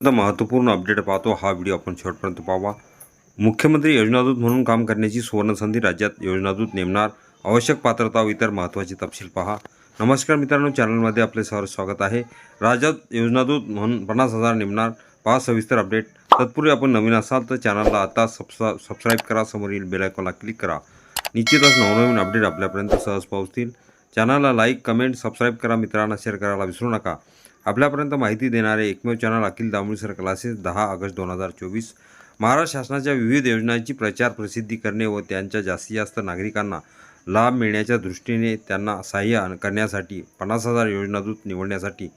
आता महत्त्वपूर्ण अपडेट पाहतो. हा व्हिडिओ आपण शेवटपर्यंत पाहावा. मुख्यमंत्री योजनादूत म्हणून काम करण्याची सुवर्णसंधी राज्यात योजनादूत नेमणार. आवश्यक पात्रता व इतर महत्त्वाचे तपशील पहा. नमस्कार मित्रांनो चॅनलमध्ये आपले सर स्वागत आहे. राज्यात योजनादूत म्हणून पन्नास हजार नेमणार. पहा सविस्तर अपडेट. तत्पूर्वी आपण नवीन असाल तर चॅनलला आता सबस्क्रा सबस्क्राईब करा. समोरील बेलायकॉनला क्लिक करा. निश्चितच नवनवीन अपडेट आपल्यापर्यंत सहज पोहोचतील. चॅनलला लाईक कमेंट सबस्क्राईब करा मित्रांना. शेअर करायला विसरू नका. आपल्यापर्यंत माहिती देणारे एकमेव चॅनल अखिल दामोळीसर क्लासेस दहा ऑगस्ट दोन हजार चोवीस. महाराष्ट्र शासनाच्या विविध योजनांची प्रचार प्रसिद्धी करणे व त्यांच्या जास्तीत जास्त नागरिकांना लाभ मिळण्याच्या दृष्टीने त्यांना सहाय्य करण्यासाठी पन्नास हजार योजनादूत निवडण्यासाठी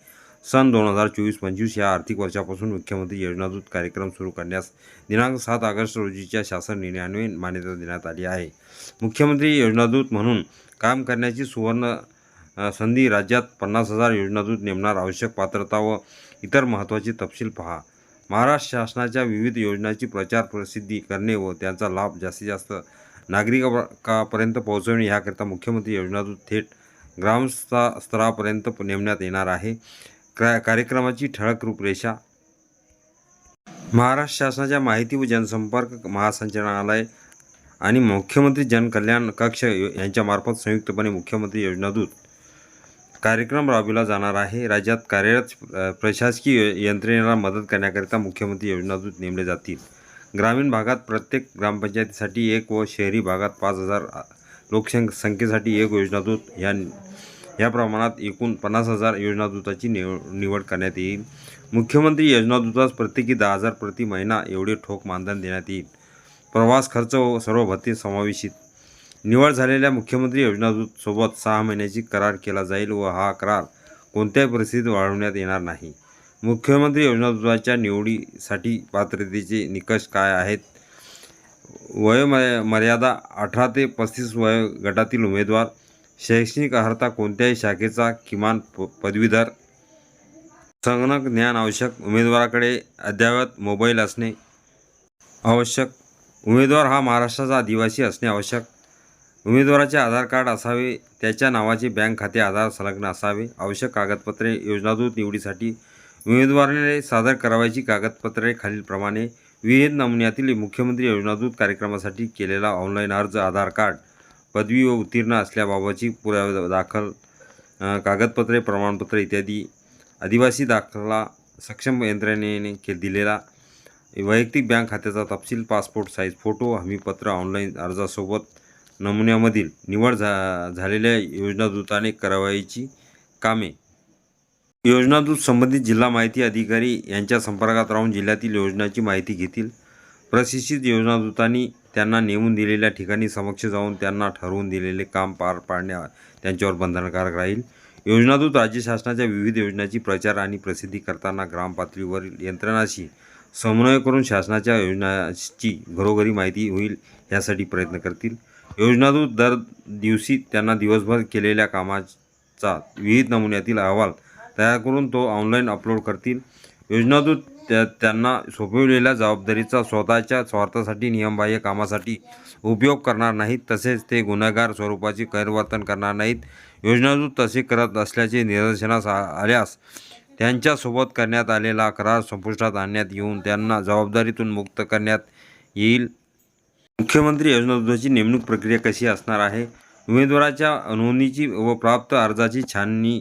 सन दोन हजार चोवीस पंचवीस या आर्थिक वर्षापासून मुख्यमंत्री योजनादूत कार्यक्रम सुरू करण्यास दिनांक सात ऑगस्ट रोजीच्या शासन निर्णयान्वये मान्यता देण्यात आली आहे. मुख्यमंत्री योजनादूत म्हणून काम करण्याची सुवर्ण संधी राज्यात पन्नास हजार योजनादूत नेमणार आवश्यक पात्रता व इतर महत्त्वाचे तपशील पहा. महाराष्ट्र शासनाच्या विविध योजनांची प्रचार प्रसिद्धी करणे व त्यांचा लाभ जास्तीत जास्त नागरिकापर्यंत पोहोचवणे ह्याकरिता मुख्यमंत्री योजनादूत थेट ग्रामस्था स्तरापर्यंत नेमण्यात येणार आहे. क्रा कार्यक्रमाची ठळक रूपरेषा. महाराष्ट्र शासनाच्या माहिती व जनसंपर्क महासंचालनालय आणि मुख्यमंत्री जनकल्याण कक्ष यांच्यामार्फत संयुक्तपणे मुख्यमंत्री योजनादूत कार्यक्रम राबविला जाणार आहे. राज्यात कार्यरत प्रशासकीय यंत्रणेला मदत करण्याकरिता मुख्यमंत्री योजनादूत नेमले जातील. ग्रामीण भागात प्रत्येक ग्रामपंचायतीसाठी एक व शहरी भागात पाच हजार लोकसंख्येसाठी लोकसंख संख्येसाठी एक योजनादूत या या प्रमाणात एकूण पन्नास हजार योजनादूताची निव निवड करण्यात येईल. मुख्यमंत्री योजनादूतास प्रत्येकी दहा हजार प्रति महिना एवढे ठोक मानधन देण्यात येईल. प्रवास खर्च व सर्व भत्ते समावेशित निवड झालेल्या मुख्यमंत्री योजनादूत सोबत सहा महिन्याची करार केला जाईल व हा करार कोणत्याही परिस्थितीत वाढवण्यात येणार नाही. मुख्यमंत्री योजनादूताच्या निवडीसाठी पात्रतेचे निकष काय आहेत? वयोमय मर्यादा अठरा ते पस्तीस वयोगटातील उमेदवार शैक्षणिक अर्हता कोणत्याही शाखेचा किमान प पदवीधर संगणक ज्ञान आवश्यक उमेदवाराकडे अद्ययावत मोबाईल असणे आवश्यक उमेदवार हा महाराष्ट्राचा आदिवासी असणे आवश्यक उमेदवाराचे आधार कार्ड असावे त्याच्या नावाचे बँक खाते आधार संलग्न असावे आवश्यक कागदपत्रे योजनादूत निवडीसाठी उमेदवाराने सादर करावयाची कागदपत्रे खालीलप्रमाणे विविध नमुन्यातील मुख्यमंत्री योजनादूत कार्यक्रमासाठी केलेला ऑनलाईन अर्ज आधार कार्ड पदवी व उत्तीर्ण असल्याबाबतची पुरावे दाखल कागदपत्रे प्रमाणपत्र इत्यादी आदिवासी दाखला सक्षम यंत्रणेने के दिलेला वैयक्तिक बँक खात्याचा तपशील पासपोर्ट साईज फोटो हमीपत्र ऑनलाईन अर्जासोबत नमुन्यामधील निवड झा झालेल्या योजनादूताने करावयाची कामे. योजनादूत संबंधित जिल्हा माहिती अधिकारी यांच्या संपर्कात राहून जिल्ह्यातील योजनाची माहिती घेतील. प्रशिक्षित योजनादूतांनी त्यांना नेमून दिलेल्या ठिकाणी समक्ष जाऊन त्यांना ठरवून दिलेले काम पार पाडण्या त्यांच्यावर बंधनकारक राहील. योजनादूत राज्य शासनाच्या विविध योजनांची प्रचार आणि प्रसिद्धी करताना ग्रामपातळीवरील यंत्रणाशी समन्वय करून शासनाच्या योजनाची घरोघरी माहिती होईल यासाठी प्रयत्न करतील. योजनादूत दर दिवशी त्यांना दिवसभर केलेल्या कामाचा विविध नमुन्यातील अहवाल तयार करून तो ऑनलाईन अपलोड करतील. योजनादूत त्या त्यांना सोपविलेल्या जबाबदारीचा स्वतःच्या स्वार्थासाठी नियमबाह्य कामासाठी उपयोग करणार नाहीत तसेच ते गुन्हेगार स्वरूपाचे गैरवर्तन करणार नाहीत. योजनादूत तसे करत असल्याचे निदर्शनास आल्यास त्यांच्यासोबत करण्यात आलेला करार संपुष्टात आणण्यात येऊन त्यांना जबाबदारीतून मुक्त करण्यात येईल. मुख्यमंत्री योजनाची नेमणूक प्रक्रिया कशी असणार आहे? उमेदवाराच्या नोंदणीची व प्राप्त अर्जाची छाननी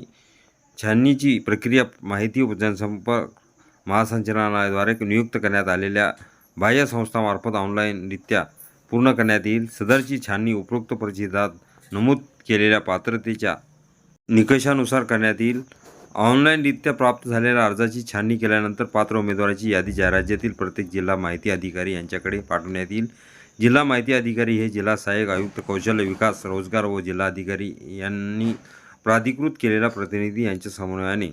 छाननीची प्रक्रिया माहिती व जनसंपर्क महासंचालनालयाद्वारे नियुक्त करण्यात आलेल्या बाह्य संस्थामार्फत ऑनलाईनरित्या पूर्ण करण्यात येईल. सदरची छाननी उपरोक्त परिचितात नमूद केलेल्या पात्रतेच्या निकषानुसार करण्यात येईल. ऑनलाईनरित्या प्राप्त झालेल्या अर्जाची छाननी केल्यानंतर पात्र उमेदवाराची यादी ज्या राज्यातील प्रत्येक जिल्हा माहिती अधिकारी यांच्याकडे पाठवण्यात येईल. जिल्हा माहिती अधिकारी हे जिल्हा सहाय्यक आयुक्त कौशल्य विकास रोजगार व जिल्हाधिकारी यांनी प्राधिकृत केलेला प्रतिनिधी यांच्या समन्वयाने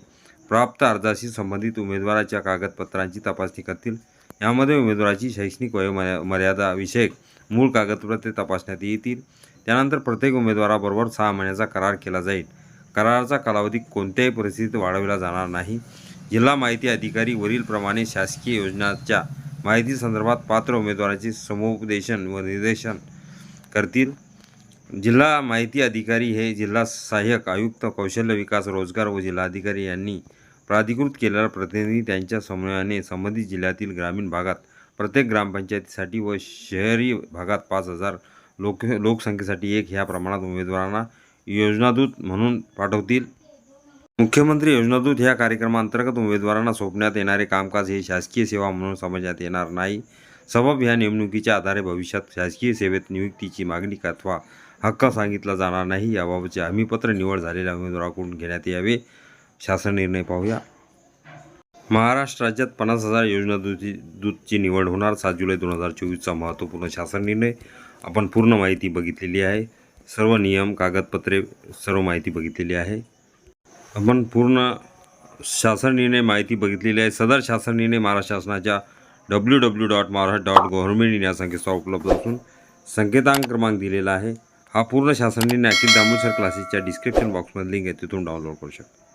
प्राप्त अर्जाशी संबंधित उमेदवाराच्या कागदपत्रांची तपासणी करतील. यामध्ये उमेदवाराची शैक्षणिक वयोमर्या मर्यादा विषयक मूळ कागदपत्रे तपासण्यात येतील. त्यानंतर प्रत्येक उमेदवाराबरोबर सहा महिन्याचा करार केला जाईल. कराराचा कालावधी कोणत्याही परिस्थितीत वाढविला जाणार नाही. जिल्हा माहिती अधिकारी वरीलप्रमाणे शासकीय योजनांच्या माहिती संदर्भात पात्र उमेदवाराचे समुपदेशन व निर्देशन करतील. जिल्हा माहिती अधिकारी हे जिल्हा सहाय्यक आयुक्त कौशल्य विकास रोजगार व जिल्हाधिकारी यांनी प्राधिकृत केलेला प्रतिनिधी त्यांच्या समन्वयाने संबंधित जिल्ह्यातील ग्रामीण भागात प्रत्येक ग्रामपंचायतीसाठी व शहरी भागात पाच हजार लोक लोकसंख्येसाठी एक ह्या प्रमाणात उमेदवारांना योजनादूत म्हणून पाठवतील. मुख्यमंत्री योजनादूत ह्या कार्यक्रमांतर्गत उमेदवारांना सोपण्यात येणारे कामकाज हे शासकीय सेवा म्हणून समजण्यात येणार नाही. सबब ह्या नेमणुकीच्या आधारे भविष्यात शासकीय सेवेत नियुक्तीची मागणी अथवा हक्क सांगितला जाणार नाही. याबाबतचे हमीपत्र निवड झालेल्या उमेदवाराकडून घेण्यात यावे. शासन निर्णय पाहूया. महाराष्ट्र राज्यात पन्नास हजार योजना दूतची दूतची निवड होणार. सात जुलै दोन हजार चोवीसचा महत्त्वपूर्ण शासन निर्णय. आपण पूर्ण माहिती बघितलेली आहे. सर्व नियम कागदपत्रे सर्व माहिती बघितलेली आहे. आपण पूर्ण शासन निर्णय माहिती बघितलेली आहे. सदर शासन निर्णय महाराष्ट्र शासनाच्या W W dot Maharashtra dot government या संकेतस्थळावर उपलब्ध असून संकेतांक क्रमांक दिलेला आहे. हा पूर्ण शासन निर्णय अखिल दामोदर क्लासेसच्या डिस्क्रिप्शन बॉक्समध्ये लिंक आहे तिथून डाउनलोड करू शकता.